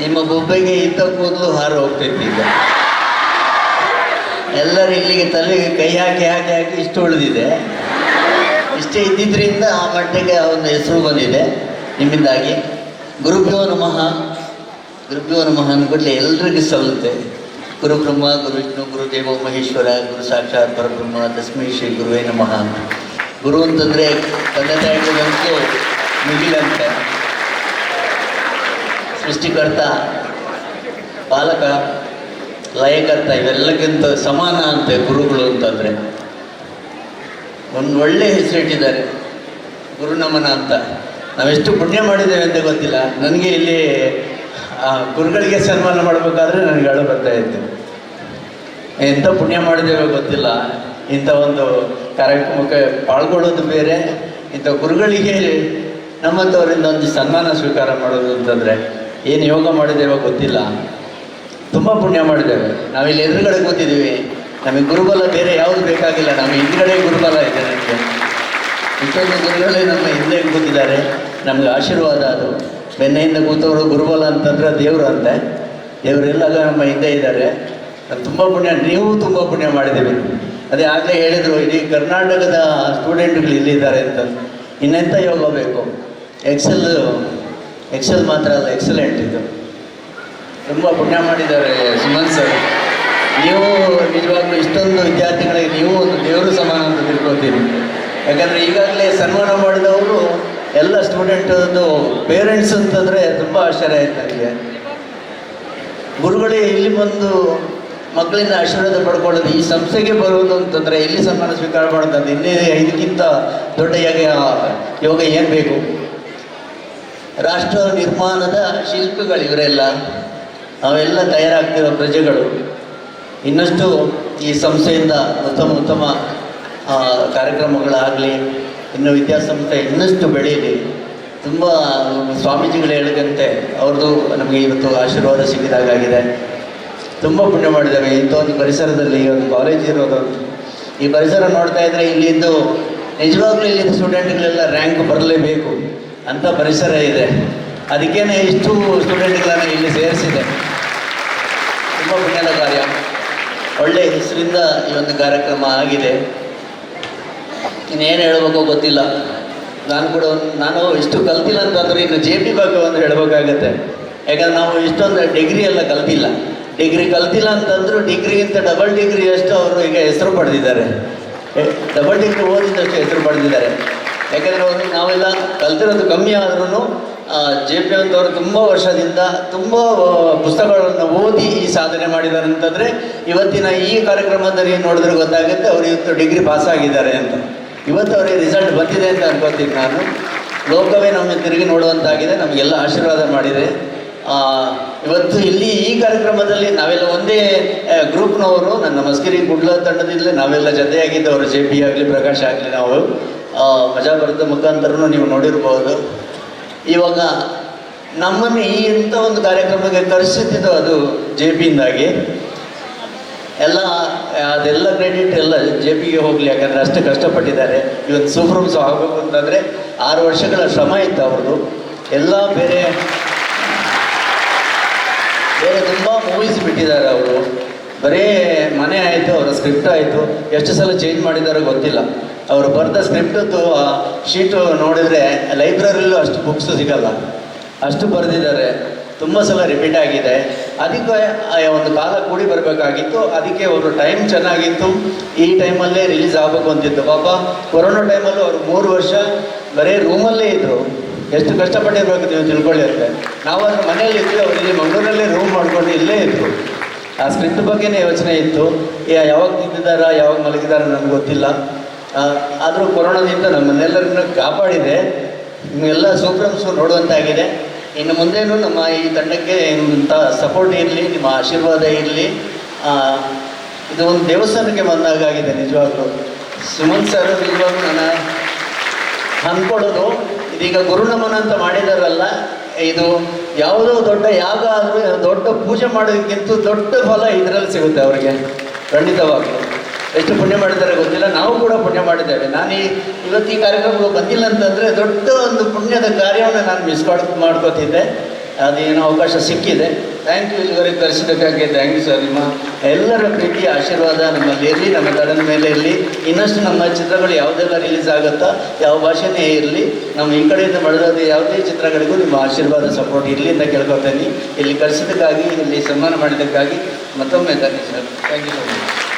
ನಿಮ್ಮ ಬೊಬ್ಬೆಗೆ ಇದ್ದ ಕೂದಲು ಹಾರು ಹೋಗ್ತೈತಿ ಈಗ. ಎಲ್ಲರೂ ಇಲ್ಲಿಗೆ ತಲೆಗೆ ಕೈ ಹಾಕಿ ಹಾಕಿ ಹಾಕಿ ಇಷ್ಟು ಉಳಿದಿದೆ. ಇಷ್ಟೇ ಇದ್ದಿದ್ದರಿಂದ ಆ ಮಟ್ಟಿಗೆ ಒಂದು ಹೆಸರು ಬಂದಿದೆ. ನಿಮ್ಮಿಂದಾಗಿ ಗುರುಭ್ಯೋ ನಮಃ. ಗುರುಭ್ಯೋ ನಮಃ ಅಂದ್ಬಿಟ್ಲೆ ಎಲ್ರಿಗೂ ಸಲ್ಲುತ್ತೆ. ಗುರು ಬ್ರಹ್ಮ ಗುರು ವಿಷ್ಣು ಗುರು ದೇವ ಮಹೇಶ್ವರ, ಗುರು ಸಾಕ್ಷಾತ್ ಪರಬ್ರಹ್ಮ, ತಸ್ಮೈ ಶ್ರೀ ಗುರುವೇ ನಮಃ ಗುರು ಅಂತಂದರೆ ತಂದೆ ತಾಯಿಗಳಿಗಂತೂ ಮುಗಿಲಂತೆ. ಸೃಷ್ಟಿಕರ್ತ, ಪಾಲಕ, ಲಯಕರ್ತ, ಇವೆಲ್ಲಕ್ಕಿಂತ ಸಮಾನ ಅಂತೆ ಗುರುಗಳು ಅಂತಂದರೆ, ಒಂದು ಒಳ್ಳೆ ಹೆಸರಿಟ್ಟಿದ್ದಾರೆ ಗುರುನಮನ ಅಂತ. ನಾವೆಷ್ಟು ಪುಣ್ಯ ಮಾಡಿದ್ದೇವೆ ಅಂತ ಗೊತ್ತಿಲ್ಲ. ನನಗೆ ಇಲ್ಲಿ ಗುರುಗಳಿಗೆ ಸನ್ಮಾನ ಮಾಡಬೇಕಾದ್ರೆ ನನಗೆ ಅಳು ಬರ್ತಾ ಇತ್ತು. ಎಂಥ ಪುಣ್ಯ ಮಾಡಿದ್ದೇವೆ ಗೊತ್ತಿಲ್ಲ. ಇಂಥ ಒಂದು ಕಾರ್ಯಕ್ರಮಕ್ಕೆ ಪಾಲ್ಗೊಳ್ಳೋದು ಬೇರೆ. ಇಂಥ ಗುರುಗಳಿಗೆ ನಮ್ಮಂಥವರಿಂದ ಒಂದು ಸನ್ಮಾನ ಸ್ವೀಕಾರ ಮಾಡೋದು ಅಂತಂದರೆ ಏನು ಯೋಗ ಮಾಡಿದ್ದೇವೆ ಗೊತ್ತಿಲ್ಲ. ತುಂಬ ಪುಣ್ಯ ಮಾಡಿದ್ದೇವೆ. ನಾವಿಲ್ಲಿ ಎದುರುಗಡೆ ಕೂತಿದ್ದೀವಿ. ನಮಗೆ ಗುರುಬಲ ಬೇರೆ ಯಾವುದು ಬೇಕಾಗಿಲ್ಲ. ನಮ್ಮ ಹಿಂದ್ಗಡೆ ಗುರುಬಲ ಇದೆ ನಮಗೆ. ಇಷ್ಟೊಂದು ಗುರುಗಳೇ ನಮ್ಮ ಹಿಂದೆ ಕೂತಿದ್ದಾರೆ. ನಮಗೆ ಆಶೀರ್ವಾದ ಅದು. ಬೆನ್ನೆಯಿಂದ ಕೂತವರು ಗುರುಬಲ ಅಂತಂದ್ರೆ ದೇವರು ಅಂತೆ. ದೇವರೆಲ್ಲ ನಮ್ಮ ಹಿಂದೆ ಇದ್ದಾರೆ. ತುಂಬ ಪುಣ್ಯ. ನೀವು ತುಂಬ ಪುಣ್ಯ ಮಾಡಿದ್ದೀವಿ ಅದೇ ಆಗಲೇ ಹೇಳಿದರು, ಇಡೀ ಕರ್ನಾಟಕದ ಸ್ಟೂಡೆಂಟ್ಗಳು ಇಲ್ಲಿದ್ದಾರೆ ಅಂತ. ಇನ್ನೆಂಥ ಯೋಗ ಬೇಕು? ಎಕ್ಸೆಲ್ ಎಕ್ಸೆಲ್ ಮಾತ್ರ ಅಲ್ಲ ಎಕ್ಸಲೆಂಟ್ ಇದು. ತುಂಬ ಪುಣ್ಯ ಮಾಡಿದ್ದಾರೆ ಸುಮನ್ ಸರ್ ನೀವು ನಿಜವಾಗ್ಲೂ ಇಷ್ಟೊಂದು ವಿದ್ಯಾರ್ಥಿಗಳಿಗೆ ನೀವು ಒಂದು ದೇವರು ಸಮಾನ ಅಂತ ತಿಳ್ಕೊತೀರಿ ಯಾಕಂದರೆ ಈಗಾಗಲೇ ಸನ್ಮಾನ ಮಾಡಿದವರು ಎಲ್ಲ ಸ್ಟೂಡೆಂಟದ್ದು ಪೇರೆಂಟ್ಸ್ ಅಂತಂದರೆ ತುಂಬ ಆಶ್ಚರ್ಯ ಆಯ್ತು ನನಗೆ. ಗುರುಗಳೇ, ಇಲ್ಲಿ ಬಂದು ಮಕ್ಕಳಿಂದ ಆಶೀರ್ವಾದ ಪಡ್ಕೊಳ್ಳೋದು, ಈ ಸಂಸ್ಥೆಗೆ ಬರುವುದು ಅಂತಂದರೆ ಎಲ್ಲಿ ಸನ್ಮಾನ ಸ್ವೀಕಾರ ಮಾಡೋದಂತ ಇನ್ನೇ ಇದಕ್ಕಿಂತ ದೊಡ್ಡ ಯೋಗ ಯೋಗ ಏನು ಬೇಕು? ರಾಷ್ಟ್ರ ನಿರ್ಮಾಣದ ಶಿಲ್ಪಿಗಳು ಇವರೆಲ್ಲ. ಅವೆಲ್ಲ ತಯಾರಾಗ್ತಿರೋ ಪ್ರಜೆಗಳು. ಇನ್ನಷ್ಟು ಈ ಸಂಸ್ಥೆಯಿಂದ ಉತ್ತಮ ಉತ್ತಮ ಕಾರ್ಯಕ್ರಮಗಳಾಗಲಿ, ಇನ್ನು ವಿದ್ಯಾಸಂಸ್ಥೆ ಇನ್ನಷ್ಟು ಬೆಳೀಲಿ ತುಂಬ ಸ್ವಾಮೀಜಿಗಳು ಹೇಳಿದಂತೆ ಅವ್ರದ್ದು ನಮಗೆ ಇವತ್ತು ಆಶೀರ್ವಾದ ಸಿಕ್ಕಿದಾಗಿದೆ ತುಂಬ ಪುಣ್ಯ ಮಾಡಿದ್ದೇವೆ ಇಂಥ ಒಂದು ಪರಿಸರದಲ್ಲಿ ಒಂದು ಕಾಲೇಜ್ ಇರೋದು. ಈ ಪರಿಸರ ನೋಡ್ತಾ ಇದ್ರೆ ಇಲ್ಲಿಂದು ನಿಜವಾಗ್ಲೂ ಇಲ್ಲಿದ್ದ ಸ್ಟೂಡೆಂಟ್ಗಳೆಲ್ಲ ರ್ಯಾಂಕ್ ಬರಲೇಬೇಕು. ಅಂಥ ಪರಿಸರ ಇದೆ. ಅದಕ್ಕೇನೆ ಇಷ್ಟು ಸ್ಟೂಡೆಂಟ್ಗಳನ್ನು ಇಲ್ಲಿ ಸೇರಿಸಿದೆ. ತುಂಬ ಪುಣ್ಯದ ಕಾರ್ಯ. ಒಳ್ಳೆಯ ಹೆಸರಿಂದ ಈ ಒಂದು ಕಾರ್ಯಕ್ರಮ ಆಗಿದೆ. ಇನ್ನೇನು ಹೇಳಬೇಕೋ ಗೊತ್ತಿಲ್ಲ. ನಾನು ಕೂಡ ನಾನು ಇಷ್ಟು ಕಲ್ತಿಲ್ಲ ಅಂತಂದ್ರೆ ಇನ್ನು ಜೆ ಪಿ ಬಗ್ಗೆ ಒಂದು ಹೇಳಬೇಕಾಗತ್ತೆ. ಯಾಕಂದ್ರೆ ನಾವು ಇಷ್ಟೊಂದು ಡಿಗ್ರಿ ಎಲ್ಲ ಕಲ್ತಿಲ್ಲ. ಡಿಗ್ರಿ ಕಲ್ತಿಲ್ಲ ಅಂತಂದ್ರು ಡಿಗ್ರಿಗಿಂತ ಡಬಲ್ ಡಿಗ್ರಿ ಅಷ್ಟು ಅವರು ಈಗ ಹೆಸರು ಪಡೆದಿದ್ದಾರೆ. ಡಬಲ್ ಡಿಗ್ರಿ ಓದಿದಷ್ಟು ಹೆಸರು ಪಡೆದಿದ್ದಾರೆ. ಯಾಕಂದರೆ ನಾವೆಲ್ಲ ಕಲ್ತಿರೋದು ಕಮ್ಮಿ ಆದ್ರೂ ಜೆ ಪಿ ಅಂತವರು ತುಂಬ ವರ್ಷದಿಂದ ತುಂಬ ಪುಸ್ತಕಗಳನ್ನು ಓದಿ ಈ ಸಾಧನೆ ಮಾಡಿದ್ದಾರೆ ಅಂತಂದರೆ ಇವತ್ತಿನ ಈ ಕಾರ್ಯಕ್ರಮದಲ್ಲಿ ನೋಡಿದ್ರೆ ಗೊತ್ತಾಗುತ್ತೆ, ಅವರು ಇವತ್ತು ಡಿಗ್ರಿ ಪಾಸ್ ಆಗಿದ್ದಾರೆ ಅಂತ. ಇವತ್ತು ಅವರಿಗೆ ರಿಸಲ್ಟ್ ಬಂದಿದೆ ಅಂತ ಅನ್ಕೋತೀನಿ ನಾನು. ಲೋಕವೇ ನಮ್ಮ ತಿರುಗಿ ನೋಡುವಂತಾಗಿದೆ, ನಮಗೆಲ್ಲ ಆಶೀರ್ವಾದ ಮಾಡಿದೆ ಇವತ್ತು ಇಲ್ಲಿ ಈ ಕಾರ್ಯಕ್ರಮದಲ್ಲಿ ನಾವೆಲ್ಲ ಒಂದೇ ಗ್ರೂಪ್ನವರು ನನ್ನ ಮಸ್ಕಿರಿ ಗುಡ್ಲ ತಂಡದಿಂದಲೇ ನಾವೆಲ್ಲ ಜೊತೆಯಾಗಿದ್ದವರು ಜೆ ಪಿ ಆಗಲಿ, ಪ್ರಕಾಶ್ ಆಗಲಿ, ನಾವು. ಮಜಾ ಬರುತ್ತೆ ಮುಖಾಂತರನು ನೀವು ನೋಡಿರ್ಬೋದು. ಇವಾಗ ನಮ್ಮನ್ನು ಈ ಇಂಥ ಒಂದು ಕಾರ್ಯಕ್ರಮಕ್ಕೆ ಕರೆಸುತ್ತಿದ್ದು ಅದು ಜೆ ಪಿಯಿಂದಾಗಿ. ಎಲ್ಲ, ಅದೆಲ್ಲ ಕ್ರೆಡಿಟ್ ಎಲ್ಲ ಜೆ ಪಿಗೆ ಹೋಗಲಿ, ಯಾಕಂದರೆ ಅಷ್ಟು ಕಷ್ಟಪಟ್ಟಿದ್ದಾರೆ. ಇವತ್ತು ಸೂಪ್ರಮ್ಸ್ ಆಗಬೇಕು ಅಂತಂದರೆ ಆರು ವರ್ಷಗಳ ಶ್ರಮ ಇತ್ತು ಅವ್ರದ್ದು. ಎಲ್ಲ ಬೇರೆ ಬೇರೆ ತುಂಬ ಮೂವೀಸ್ ಬಿಟ್ಟಿದ್ದಾರೆ ಅವರು. ಬರೀ ಮನೆ ಆಯಿತು, ಅವರ ಸ್ಕ್ರಿಪ್ಟ್ ಆಯಿತು. ಎಷ್ಟು ಸಲ ಚೇಂಜ್ ಮಾಡಿದಾರೋ ಗೊತ್ತಿಲ್ಲ. ಅವರು ಬರೆದ ಸ್ಕ್ರಿಪ್ಟದ್ದು ಶೀಟು ನೋಡಿದರೆ ಲೈಬ್ರರಿಲೂ ಅಷ್ಟು ಬುಕ್ಸ್ ಸಿಗಲ್ಲ. ಅಷ್ಟು ಬರೆದಿದ್ದಾರೆ. ತುಂಬ ಸಲ ರಿಪೀಟ್ ಆಗಿದೆ. ಅದಕ್ಕೆ ಒಂದು ಕಾಲ ಕೂಡಿ ಬರಬೇಕಾಗಿತ್ತು. ಅದಕ್ಕೆ ಅವರು ಟೈಮ್ ಚೆನ್ನಾಗಿತ್ತು. ಈ ಟೈಮಲ್ಲೇ ರಿಲೀಸ್ ಆಗಬೇಕು ಅಂತಿತ್ತು. ಪಾಪ, ಕೊರೋನಾ ಟೈಮಲ್ಲೂ ಅವರು ಮೂರು ವರ್ಷ ಬರೀ ರೂಮಲ್ಲೇ ಇದ್ದರು ಎಷ್ಟು ಕಷ್ಟಪಟ್ಟಿರ್ಬೇಕು ನೀವು ತಿಳ್ಕೊಳ್ಳಿ ಅಂತ. ನಾವು ಅದ್ರ ಮನೇಲಿ ಇದ್ವಿ ಅವ್ರು ಇಲ್ಲಿ ಮಂಗಳೂರಲ್ಲೇ ರೂಮ್ ಮಾಡ್ಕೊಂಡು ಇಲ್ಲೇ ಇದ್ದರು ಆ ಸ್ಕ್ರಿಪ್ಟ್ ಬಗ್ಗೆನೇ ಯೋಚನೆ ಇತ್ತು. ಯಾವಾಗ ತಿಂದಿದ್ದಾರಾ, ಯಾವಾಗ ಮಲಗಿದಾರ ನನಗೆ ಗೊತ್ತಿಲ್ಲ. ಆದರೂ ಕೊರೋನಾದಿಂದ ನಮ್ಮನ್ನೆಲ್ಲರನ್ನು ಕಾಪಾಡಿದೆ ಎಲ್ಲ ಸೂಪ್ರಮ್ಸು ನೋಡುವಂತಾಗಿದೆ. ಇನ್ನು ಮುಂದೇನು ನಮ್ಮ ಈ ತಂಡಕ್ಕೆ ಇಂಥ ಸಪೋರ್ಟ್ ಇರಲಿ, ನಿಮ್ಮ ಆಶೀರ್ವಾದ ಇರಲಿ ಇದು ಒಂದು ದೇವಸ್ಥಾನಕ್ಕೆ ಬಂದಾಗಿದೆ ನಿಜವಾಗ್ಲೂ. ಸುಮನ್ ಸರ್ ನಿಜವಾಗ್ಲೂ ನನ್ನ ಅಂದ್ಕೊಳ್ಳೋದು ಇದೀಗ ಗುರುನಮನ ಅಂತ ಮಾಡಿದಾರಲ್ಲ, ಇದು ಯಾವುದೋ ದೊಡ್ಡ ಯಾಗ ಆದರೂ ದೊಡ್ಡ ಪೂಜೆ ಮಾಡೋದಕ್ಕಿಂತ ದೊಡ್ಡ ಫಲ ಇದರಲ್ಲಿ ಸಿಗುತ್ತೆ ಅವರಿಗೆ, ಖಂಡಿತವಾಗ್ಲೂ. ಎಷ್ಟು ಪುಣ್ಯ ಮಾಡಿದ್ದಾರೆ ಗೊತ್ತಿಲ್ಲ. ನಾವು ಕೂಡ ಪುಣ್ಯ ಮಾಡಿದ್ದೇವೆ. ನಾನು ಈ ಇವತ್ತು ಈ ಕಾರ್ಯಕ್ರಮಕ್ಕೆ ಬಂದಿಲ್ಲ ಅಂತಂದರೆ ದೊಡ್ಡ ಒಂದು ಪುಣ್ಯದ ಕಾರ್ಯವನ್ನು ನಾನು ಮಿಸ್ ಮಾಡ್, ಮಾಡ್ಕೋತಿದ್ದೆ. ಅದೇನೋ ಅವಕಾಶ ಸಿಕ್ಕಿದೆ. ಥ್ಯಾಂಕ್ ಯು ಇವರಿಗೆ ಕರೆಸಿದ್ದಕ್ಕಾಗಿ ಥ್ಯಾಂಕ್ ಯು ಸರ್ ನಿಮ್ಮ ಎಲ್ಲರ ಪ್ರೀತಿ, ಆಶೀರ್ವಾದ ನಮ್ಮಲ್ಲಿ ಇರಲಿ ನಮ್ಮ ಕಡನ ಮೇಲೆ ಇರಲಿ. ಇನ್ನಷ್ಟು ನಮ್ಮ ಚಿತ್ರಗಳು ಯಾವುದೆಲ್ಲ ರಿಲೀಸ್ ಆಗುತ್ತಾ, ಯಾವ ಭಾಷೆನೇ ಇರಲಿ. ನಮ್ಮ ಈ ಕಡೆಯಿಂದ ಮಾಡಿದ ಯಾವುದೇ ಚಿತ್ರಗಳಿಗೂ ನಿಮ್ಮ ಆಶೀರ್ವಾದ ಸಪೋರ್ಟ್ ಇರಲಿ ಅಂತ ಕೇಳ್ಕೊತೇನೆ. ಇಲ್ಲಿ ಕರೆಸಿದ್ದಕ್ಕಾಗಿ, ಇಲ್ಲಿ ಸನ್ಮಾನ ಮಾಡಿದ್ದಕ್ಕಾಗಿ ಮತ್ತೊಮ್ಮೆ ಧನ್ಯ sir thank you so much